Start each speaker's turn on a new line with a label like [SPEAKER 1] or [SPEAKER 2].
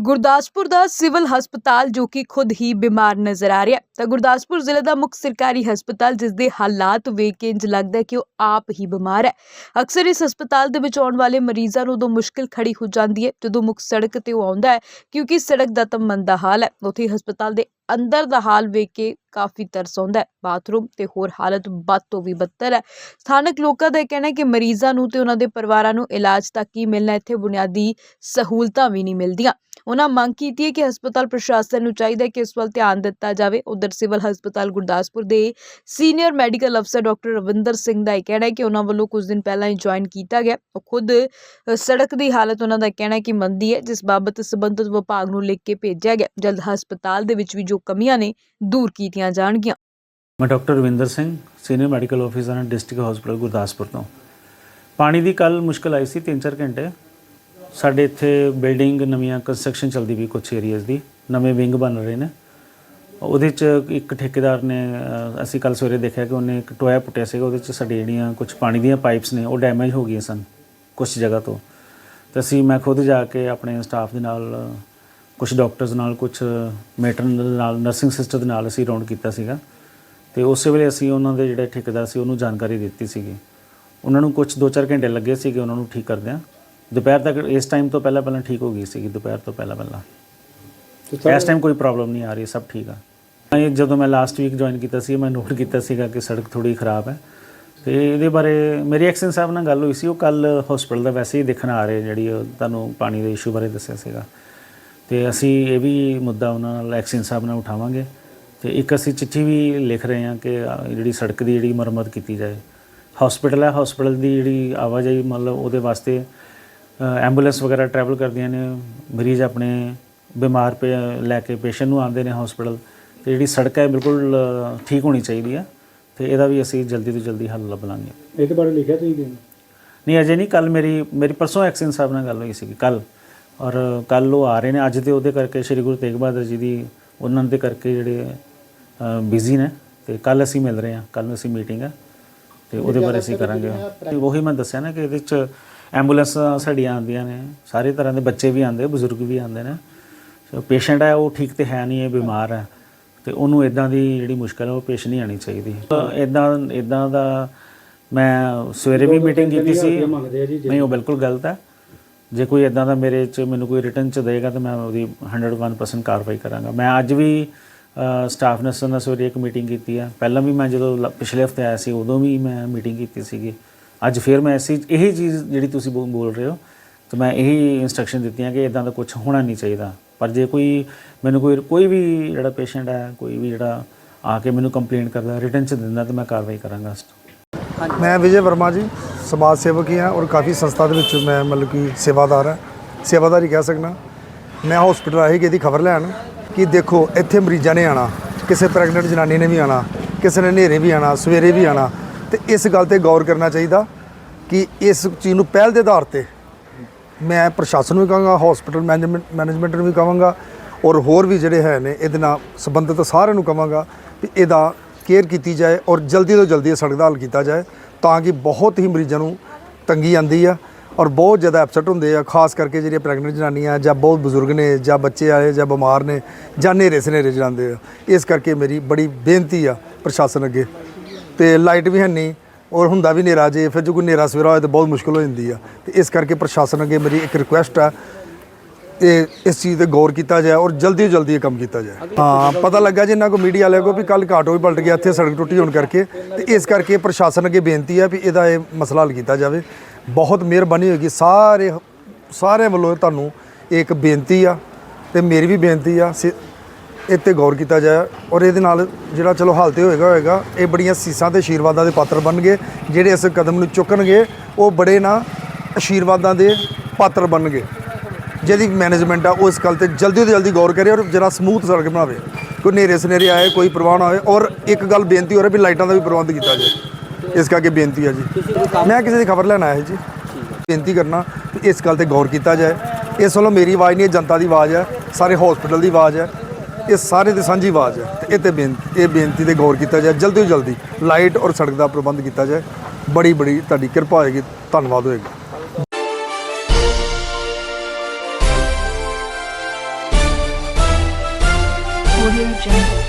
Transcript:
[SPEAKER 1] ਗੁਰਦਾਸਪੁਰ ਦਾ civil ਹਸਪਤਾਲ ਜੋ ਕਿ ਖੁਦ ਹੀ ਬਿਮਾਰ ਨਜ਼ਰ ਆ ਰਿਹਾ ਤਾਂ ਗੁਰਦਾਸਪੁਰ ਜ਼ਿਲ੍ਹੇ ਦਾ ਮੁੱਖ ਸਰਕਾਰੀ ਹਸਪਤਾਲ ਜਿਸ ਦੇ ਹਾਲਾਤ ਵੇਖ ਕੇ ਇੰਜ ਲੱਗਦਾ ਕਿ ਉਹ ਆਪ ਹੀ ਬਿਮਾਰ ਹੈ। ਅਕਸਰ ਇਸ ਹਸਪਤਾਲ ਦੇ ਵਿੱਚ ਆਉਣ ਵਾਲੇ ਮਰੀਜ਼ਾਂ ਨੂੰ ਉਦੋਂ ਮੁਸ਼ਕਿਲ ਖੜੀ ਹੋ ਜਾਂਦੀ ਹੈ ਜਦੋਂ ਮੁੱਖ ਸੜਕ ਤੇ ਉਹ ਆਉਂਦਾ ਹੈ, ਕਿਉਂਕਿ ਸੜਕ ਦਾ ਤਾਂ ਮੰਦਾ ਹਾਲ ਹੈ। ਉੱਥੇ ਹਸਪਤਾਲ ਦੇ ਅੰਦਰ ਦਾ ਹਾਲ ਵੇਖ ਕੇ ਕਾਫੀ ਤਰਸ ਆਉਂਦਾ ਹੈ। ਬਾਥਰੂਮ ਤੇ ਹੋਰ ਹਾਲਤ ਬਦ ਤੋਂ ਵੀ ਬਦਤਰ ਹੈ। ਸਥਾਨਕ ਲੋਕਾਂ ਦਾ ਇਹ ਕਹਿਣਾ ਹੈ ਕਿ ਮਰੀਜ਼ਾਂ ਨੂੰ ਤੇ ਉਹਨਾਂ ਦੇ ਪਰਿਵਾਰਾਂ ਨੂੰ ਇਲਾਜ ਤੱਕ ਹੀ ਮਿਲਣਾ ਇੱਥੇ ਬੁਨਿਆਦੀ ਸਹੂਲਤਾਂ ਵੀ ਨਹੀਂ ਮਿਲਦੀਆਂ। ਉਹਨਾਂ ਮੰਗ ਕੀਤੀ ਹੈ ਕਿ ਹਸਪਤਾਲ ਪ੍ਰਸ਼ਾਸਨ ਨੂੰ ਚਾਹੀਦਾ ਹੈ ਕਿ ਇਸ ਵੱਲ ਧਿਆਨ ਦਿੱਤਾ ਜਾਵੇ। ਉਧਰ ਸਿਵਲ ਹਸਪਤਾਲ ਗੁਰਦਾਸਪੁਰ ਦੇ ਸੀਨੀਅਰ ਮੈਡੀਕਲ ਅਫਸਰ ਡਾਕਟਰ ਰਵਿੰਦਰ ਸਿੰਘ ਦਾ ਇਹ ਕਹਿਣਾ ਹੈ ਕਿ ਉਹਨਾਂ ਵੱਲੋਂ ਕੁਝ ਦਿਨ ਪਹਿਲਾਂ ਹੀ ਜੁਆਇਨ ਕੀਤਾ ਗਿਆ। ਉਹ ਖੁਦ ਸੜਕ ਦੀ ਹਾਲਤ ਉਹਨਾਂ ਦਾ ਕਹਿਣਾ ਹੈ ਕਿ ਮੰਦੀ ਹੈ, ਜਿਸ ਬਾਬਤ ਸੰਬੰਧਿਤ ਵਿਭਾਗ ਨੂੰ ਲਿਖ ਕੇ ਭੇਜਿਆ ਗਿਆ। ਜਲਦ ਹਸਪਤਾਲ ਦੇ ਵਿੱਚ ਵੀ ਜੋ ਕਮੀਆਂ ਨੇ ਦੂਰ ਕੀਤੀਆਂ ਜਾਣਗੀਆਂ।
[SPEAKER 2] ਮੈਂ doctor Ravinder Singh, senior medical officer ਹਾਂ, ਡਿਸਟ੍ਰਿਕਟ ਹਸਪੀਟਲ ਗੁਰਦਾਸਪੁਰ ਤੋਂ। ਪਾਣੀ ਦੀ ਕੱਲ ਮੁਸ਼ਕਲ ਆਈ ਸੀ 3-4 ਘੰਟੇ। ਸਾਡੇ ਇੱਥੇ ਬਿਲਡਿੰਗ ਨਵੀਆਂ ਕੰਸਟਰਕਸ਼ਨ ਚੱਲਦੀ ਵੀ ਕੁਝ ਏਰੀਆਜ਼ ਦੀ, ਨਵੇਂ ਵਿੰਗ ਬਣ ਰਹੇ ਨੇ। ਉਹਦੇ ਚ ਇੱਕ ਠੇਕੇਦਾਰ ਨੇ ਅਸੀਂ ਕੱਲ ਸਵੇਰੇ ਦੇਖਿਆ ਕਿ ਉਹਨੇ ਇੱਕ ਟੋਇਆ ਪੁੱਟਿਆ ਸੀਗਾ, ਉਹਦੇ ਚ ਸਾਡੇ ਜਿਹੜੀਆਂ ਕੁਝ ਪਾਣੀ ਦੀਆਂ ਪਾਈਪਸ ਨੇ, ਉਹ ਡੈਮੇਜ ਹੋ ਗਈਆਂ ਸਨ ਕੁਝ ਜਗ੍ਹਾ ਤੋਂ। ਤੇ ਅਸੀਂ, ਮੈਂ ਖੁਦ ਜਾ ਕੇ ਆਪਣੇ ਸਟਾਫ ਦੇ ਨਾਲ ਕੁਝ ਡਾਕਟਰਸ ਨਾਲ ਕੁਝ ਮੈਟਰਨਲ ਨਾਲ ਨਰਸਿੰਗ ਸਿਸਟਰ ਦੇ ਨਾਲ ਅਸੀਂ ਰਾਉਂਡ ਕੀਤਾ ਸੀਗਾ। ਤੇ ਉਸੇ ਵੇਲੇ ਅਸੀਂ ਉਹਨਾਂ ਦੇ ਜਿਹੜੇ ਠੇਕੇਦਾਰ ਸੀ ਉਹਨੂੰ ਜਾਣਕਾਰੀ ਦਿੱਤੀ ਸੀਗੀ। ਉਹਨਾਂ ਨੂੰ ਕੁਝ 2-4 ਘੰਟੇ ਲੱਗੇ ਸੀਗੇ ਉਹਨਾਂ ਨੂੰ ਠੀਕ ਕਰਦਿਆਂ। ਦੁਪਹਿਰ ਤੱਕ ਇਸ ਟਾਈਮ ਤੋਂ ਪਹਿਲਾਂ ਪਹਿਲਾਂ ਠੀਕ ਹੋ ਗਈ ਸੀਗੀ ਦੁਪਹਿਰ ਤੋਂ ਪਹਿਲਾਂ ਪਹਿਲਾਂ। ਇਸ ਟਾਈਮ ਕੋਈ ਪ੍ਰੋਬਲਮ ਨਹੀਂ ਆ ਰਹੀ ਸਭ ਠੀਕ ਆ। ਇਹ ਜਦੋਂ ਮੈਂ ਲਾਸਟ ਵੀਕ ਜੁਆਇਨ ਕੀਤਾ ਸੀ ਮੈਂ ਨੋਟ ਕੀਤਾ ਸੀਗਾ ਕਿ ਸੜਕ ਥੋੜੀ ਖਰਾਬ ਹੈ। ਤੇ ਇਹਦੇ ਬਾਰੇ ਮੇਰੀ ਐਕਸ਼ਨ ਸਾਹਿਬ ਨਾਲ ਗੱਲ ਹੋਈ ਸੀ ਉਹ ਕੱਲ ਹਸਪੀਟਲ ਦਾ ਵੈਸੇ ਹੀ ਦੇਖਣ ਆ ਰਹੇ ਜਿਹੜੀ ਤੁਹਾਨੂੰ ਪਾਣੀ ਦੇ ਇਸ਼ੂ ਬਾਰੇ ਦੱਸਿਆ ਸੀਗਾ। ਤੇ ਅਸੀਂ ਇਹ ਵੀ ਮੁੱਦਾ ਉਹਨਾਂ ਨਾਲ ਐਕਸ਼ਨ ਸਾਹਿਬ ਨਾਲ ਉਠਾਵਾਂਗੇ। ਤੇ ਇੱਕ ਅਸੀਂ ਚਿੱਠੀ ਵੀ ਲਿਖ ਰਹੇ ਹਾਂ ਕਿ ਜਿਹੜੀ ਸੜਕ ਦੀ ਜਿਹੜੀ ਮੁਰੰਮਤ ਕੀਤੀ ਜਾਏ। ਹਸਪੀਟਲ ਹੈ ਹਸਪੀਟਲ ਦੀ ਜਿਹੜੀ ਆਵਾਜਾਈ ਮਤਲਬ ਉਹਦੇ ਵਾਸਤੇ ਐਂਬੂਲੈਂਸ ਵਗੈਰਾ ਟਰੈਵਲ ਕਰਦੀਆਂ ਨੇ ਮਰੀਜ਼ ਆਪਣੇ ਬਿਮਾਰ ਪੇ ਲੈ ਕੇ ਪੇਸ਼ੈਂਟ ਨੂੰ ਆਉਂਦੇ ਨੇ ਹਸਪੀਟਲ ਤੇ ਜਿਹੜੀ ਸੜਕ ਹੈ ਬਿਲਕੁਲ ਠੀਕ ਹੋਣੀ ਚਾਹੀਦੀ ਹੈ ਤੇ ਇਹਦਾ ਵੀ ਅਸੀਂ ਜਲਦੀ ਤੋਂ ਜਲਦੀ ਹੱਲ ਲੱਭ ਲਾਂਗੇ
[SPEAKER 3] ਇਹਦੇ ਬਾਰੇ ਲਿਖਿਆ ਤੁਸੀਂ
[SPEAKER 2] ਨਹੀਂ? ਅਜੇ ਨਹੀਂ ਕੱਲ ਮੇਰੀ ਮੇਰੀ ਪਰਸੋਂ ਐਕਸ਼ਨ ਸਾਹਿਬ ਨਾਲ ਗੱਲ ਹੋਈ ਸੀ ਕੱਲ ਔਰ ਕੱਲ ਉਹ ਆ ਰਹੇ ਨੇ। ਅੱਜ ਤੇ ਉਹਦੇ ਕਰਕੇ ਸ੍ਰੀ ਗੁਰੂ ਤੇਗ ਬਹਾਦਰ ਜੀ ਦੀ ਉਹਨਾਂ ਦੇ ਕਰਕੇ ਜਿਹੜੇ ਬਿਜ਼ੀ ਨੇ ਤੇ ਕੱਲ ਅਸੀਂ ਮਿਲ ਰਹੇ ਹਾਂ। ਕੱਲ ਅਸੀਂ ਮੀਟਿੰਗ ਹੈ ਤੇ ਉਹਦੇ ਬਾਰੇ ਅਸੀਂ ਕਰਾਂਗੇ। ਉਹੀ ਮੈਂ ਦੱਸਿਆ ਨਾ ਕਿ ਇਹਦੇ ਚ ਐਂਬੂਲੈਂਸ ਸਾਡੀਆਂ ਆਉਂਦੀਆਂ ਨੇ। ਸਾਰੇ ਤਰ੍ਹਾਂ ਦੇ ਬੱਚੇ ਵੀ ਆਉਂਦੇ ਬਜ਼ੁਰਗ ਵੀ ਆਉਂਦੇ ਨੇ। ਸੋ ਪੇਸ਼ੈਂਟ ਹੈ ਉਹ ਠੀਕ ਤੇ ਹੈ ਨਹੀਂ ਇਹ ਬਿਮਾਰ ਹੈ। ਤੇ ਉਹਨੂੰ ਇਦਾਂ ਦੀ ਜਿਹੜੀ ਮੁਸ਼ਕਲ ਹੈ ਉਹ ਪੇਸ਼ ਨਹੀਂ ਆਣੀ ਚਾਹੀਦੀ। ਇਦਾਂ ਇਦਾਂ ਦਾ ਮੈਂ ਸਵੇਰੇ ਵੀ ਮੀਟਿੰਗ ਕੀਤੀ ਸੀ। ਨਹੀਂ ਉਹ ਬਿਲਕੁਲ ਗਲਤ ਹੈ। ਜੇ ਕੋਈ ਇਦਾਂ ਦਾ ਮੇਰੇ ਚ ਮੈਨੂੰ ਕੋਈ ਰਿਟਰਨ ਚ ਦੇਗਾ ਤਾਂ ਮੈਂ ਉਹਦੀ 101% ਕਾਰਵਾਈ ਕਰਾਂਗਾ। ਮੈਂ ਅੱਜ ਵੀ ਸਟਾਫ ਨਰਸਾਂ ਨਾਲ ਸਵੇਰੇ ਇੱਕ ਮੀਟਿੰਗ ਕੀਤੀ ਹੈ ਪਹਿਲਾਂ ਵੀ ਮੈਂ ਜਦੋਂ ਲ- ਪਿਛਲੇ ਹਫ਼ਤੇ ਆਇਆ ਸੀ, ਉਦੋਂ ਵੀ ਮੈਂ ਮੀਟਿੰਗ ਕੀਤੀ ਸੀਗੀ। ਅੱਜ ਫਿਰ ਮੈਂ ਐਸੀ ਇਹੀ ਚੀਜ਼ ਜਿਹੜੀ ਤੁਸੀਂ ਬੋ- ਬੋਲ ਰਹੇ ਹੋ, ਤੇ ਮੈਂ ਇਹੀ ਇਨਸਟਰਕਸ਼ਨ ਦਿੱਤੀਆਂ ਕਿ ਇਦਾਂ ਦਾ ਕੁਝ ਹੋਣਾ ਨਹੀਂ ਚਾਹੀਦਾ। ਪਰ ਜੇ ਕੋਈ, ਮੈਨੂੰ ਕੋਈ ਕੋਈ ਵੀ ਜਿਹੜਾ ਪੇਸ਼ੈਂਟ ਹੈ, ਕੋਈ ਵੀ ਜਿਹੜਾ ਆ ਕੇ ਮੈਨੂੰ ਕੰਪਲੇਂਟ ਕਰਦਾ ਰਿਟਰਨ ਚ ਦਿੰਦਾ, ਤਾਂ ਮੈਂ ਕਾਰਵਾਈ ਕਰਾਂਗਾ।
[SPEAKER 4] ਮੈਂ ਵਿਜੇ ਵਰਮਾ ਜੀ। ਸਮਾਜ ਸੇਵਕ ਹੀ ਹਾਂ ਔਰ ਕਾਫੀ ਸੰਸਥਾ ਦੇ ਵਿੱਚ ਮੈਂ ਮਤਲਬ ਕਿ ਸੇਵਾਦਾਰ ਹਾਂ। ਸੇਵਾਦਾਰ ਹੀ ਕਹਿ ਸਕਦਾ। ਮੈਂ ਹਸਪੀਟਲ ਆਹੀ ਕਿ ਇਹਦੀ ਖਬਰ ਲੈਣ ਕਿ ਦੇਖੋ, ਇੱਥੇ ਮਰੀਜ਼ਾਂ ਨੇ ਆਣਾ ਕਿਸੇ ਪ੍ਰੈਗਨੈਂਟ ਜਨਾਨੀ ਨੇ ਵੀ ਆਣਾ ਕਿਸੇ ਨੇ ਹਨੇਰੇ ਵੀ ਆਣਾ ਸਵੇਰੇ ਵੀ ਆਣਾ ਤੇ ਇਸ ਗੱਲ ਤੇ ਗੌਰ ਕਰਨਾ ਚਾਹੀਦਾ ਕਿ ਇਸ ਚੀਜ਼ ਨੂੰ ਪਹਿਲ ਦੇ ਆਧਾਰ ਤੇ ਮੈਂ ਪ੍ਰਸ਼ਾਸਨ ਨੂੰ ਵੀ ਕਹਾਂਗਾ ਹਸਪੀਟਲ ਮੈਨੇਜਮੈਂਟ ਮੈਨੇਜਮੈਂਟ ਨੂੰ ਵੀ ਕਹਾਂਗਾ ਔਰ ਹੋਰ ਵੀ ਜਿਹੜੇ ਹੈ ਨੇ, ਇਹਦੇ ਨਾਲ ਸੰਬੰਧਿਤ ਸਾਰਿਆਂ ਨੂੰ ਕਹਾਂਗਾ ਕਿ ਇਹਦਾ ਕੇਅਰ ਕੀਤੀ ਜਾਏ ਔਰ ਜਲਦੀ ਤੋਂ ਜਲਦੀ ਇਹ ਸੜਕ ਦਾ ਹੱਲ ਕੀਤਾ ਜਾਏ। ਤਾਂ ਕਿ ਬਹੁਤ ਹੀ ਮਰੀਜ਼ਾਂ ਨੂੰ ਤੰਗੀ ਆਂਦੀ ਆ ਔਰ ਬਹੁਤ ਜ਼ਿਆਦਾ ਐਪਸੈਟ ਹੁੰਦੇ ਆ, ਖਾਸ ਕਰਕੇ ਜਿਹੜੀਆਂ ਪ੍ਰੈਗਨੈਂਟ ਜਨਾਨੀਆਂ ਜਾਂ ਬਹੁਤ ਬਜ਼ੁਰਗ ਨੇ ਜਾਂ ਬੱਚੇ ਆਏ ਜਾਂ ਬਿਮਾਰ ਨੇ ਜਾਂ ਨੇਰੇ ਸਨੇਰੇ ਜਾਂਦੇ ਆ। ਇਸ ਕਰਕੇ ਮੇਰੀ ਬੜੀ ਬੇਨਤੀ ਆ ਪ੍ਰਸ਼ਾਸਨ ਅੱਗੇ। ਤੇ ਲਾਈਟ ਵੀ ਹੈ ਨਹੀਂ ਔਰ ਹੁੰਦਾ ਵੀ ਹਨੇਰਾ ਜੇ, ਫਿਰ ਜੇ ਕੋਈ ਹਨੇਰਾ ਸਵੇਰਾ ਹੋਏ ਤਾਂ ਬਹੁਤ ਮੁਸ਼ਕਲ ਹੋ ਜਾਂਦੀ ਆ। ਤੇ ਇਸ ਕਰਕੇ ਪ੍ਰਸ਼ਾਸਨ ਅੱਗੇ ਮੇਰੀ ਇੱਕ ਰਿਕੁਐਸਟ ਆ ਇਹ ਇਸ ਚੀਜ਼ ਤੇ ਗੌਰ ਕੀਤਾ ਜਾਏ ਔਰ ਜਲਦੀ ਤੋਂ ਜਲਦੀ ਇਹ ਕੰਮ ਕੀਤਾ ਜਾਏ। ਹਾਂ ਪਤਾ ਲੱਗਾ ਜੀ ਇਹਨਾਂ ਕੋ ਮੀਡੀਆ ਵਾਲਿਆਂ ਕੋ ਵੀ ਕੱਲ ਘਾਟੋ ਵੀ ਪਲਟ ਗਿਆ ਇੱਥੇ ਸੜਕ ਟੁੱਟੀ ਹੋਣ ਕਰਕੇ। ਤੇ ਇਸ ਕਰਕੇ ਪ੍ਰਸ਼ਾਸਨ ਅੱਗੇ ਬੇਨਤੀ ਹੈ ਵੀ ਇਹਦਾ ਇਹ ਮਸਲਾ ਹੱਲ ਕੀਤਾ ਜਾਵੇ। ਬਹੁਤ ਮਿਹਰਬਾਨੀ ਹੋਏਗੀ। ਸਾਰੇ ਸਾਰੇ ਵੱਲੋਂ ਤੁਹਾਨੂੰ ਇੱਕ ਬੇਨਤੀ ਆ ਤੇ ਮੇਰੀ ਵੀ ਬੇਨਤੀ ਆ 'ਤੇ ਗੌਰ ਕੀਤਾ ਜਾਏ ਔਰ ਇਹਦੇ ਨਾਲ ਜਿਹੜਾ ਚਲੋ ਹਾਲ ਤੇ ਹੋਏਗਾ ਹੋਏਗਾ। ਇਹ ਬੜੀਆਂ ਸੀਸਾਂ ਤੇ ਆਸ਼ੀਰਵਾਦਾਂ ਦੇ ਪਾਤਰ ਬਣਨਗੇ। ਜਿਹੜੇ ਇਸ ਕਦਮ ਨੂੰ ਚੁੱਕਣਗੇ ਉਹ ਬੜੇ ਨਾ ਆਸ਼ੀਰਵਾਦਾਂ ਦੇ ਪਾਤਰ ਬਣਨਗੇ। ਜਿਹਦੀ ਮੈਨੇਜਮੈਂਟ ਆ ਉਹ ਇਸ ਗੱਲ ਤੇ ਜਲਦੀ ਤੋਂ ਜਲਦੀ ਗੌਰ ਕਰੇ ਔਰ ਜਰਾ ਸਮੂਥ ਸੜਕ ਬਣਾਵੇ। ਕੋਈ ਨੇਰੇ ਸਨੇਰੇ ਆਏ ਕੋਈ ਪ੍ਰਵਾਹ ਨਾ ਹੋਵੇ ਔਰ ਇੱਕ ਗੱਲ ਬੇਨਤੀ ਹੋ ਰਹੀ ਵੀ ਲਾਈਟਾਂ ਦਾ ਵੀ ਪ੍ਰਬੰਧ ਕੀਤਾ ਜਾਏ। ਇਸ ਕਰਕੇ ਬੇਨਤੀ ਆ ਜੀ। ਮੈਂ ਕਿਸੇ ਦੀ ਖਬਰ ਲੈਣ ਆਇਆ ਜੀ। ਬੇਨਤੀ ਕਰਨਾ ਕਿ ਇਸ ਗੱਲ ਤੇ ਗੌਰ ਕੀਤਾ ਜਾਏ। ਇਸ ਵੱਲੋਂ ਮੇਰੀ ਆਵਾਜ਼ ਨਹੀਂ ਜਨਤਾ ਦੀ ਆਵਾਜ਼ ਹੈ ਸਾਰੇ ਹਸਪੀਟਲ ਦੀ ਆਵਾਜ਼ ਹੈ ਇਹ ਸਾਰੇ ਦੀ ਸਾਂਝੀ ਆਵਾਜ਼ ਹੈ। ਤੇ ਇਹ ਤੇ ਬੇਨਤੀ ਇਹ ਬੇਨਤੀ ਤੇ ਗੌਰ ਕੀਤਾ ਜਾਏ ਜਲਦੀ ਤੋਂ ਜਲਦੀ ਲਾਈਟ ਔਰ ਸੜਕ ਦਾ ਪ੍ਰਬੰਧ ਕੀਤਾ ਜਾਏ। ਬੜੀ ਬੜੀ ਤੁਹਾਡੀ ਕਿਰਪਾ ਹੋਏਗੀ ਧੰਨਵਾਦ ਹੋਏਗਾ।
[SPEAKER 5] Audio Jungle.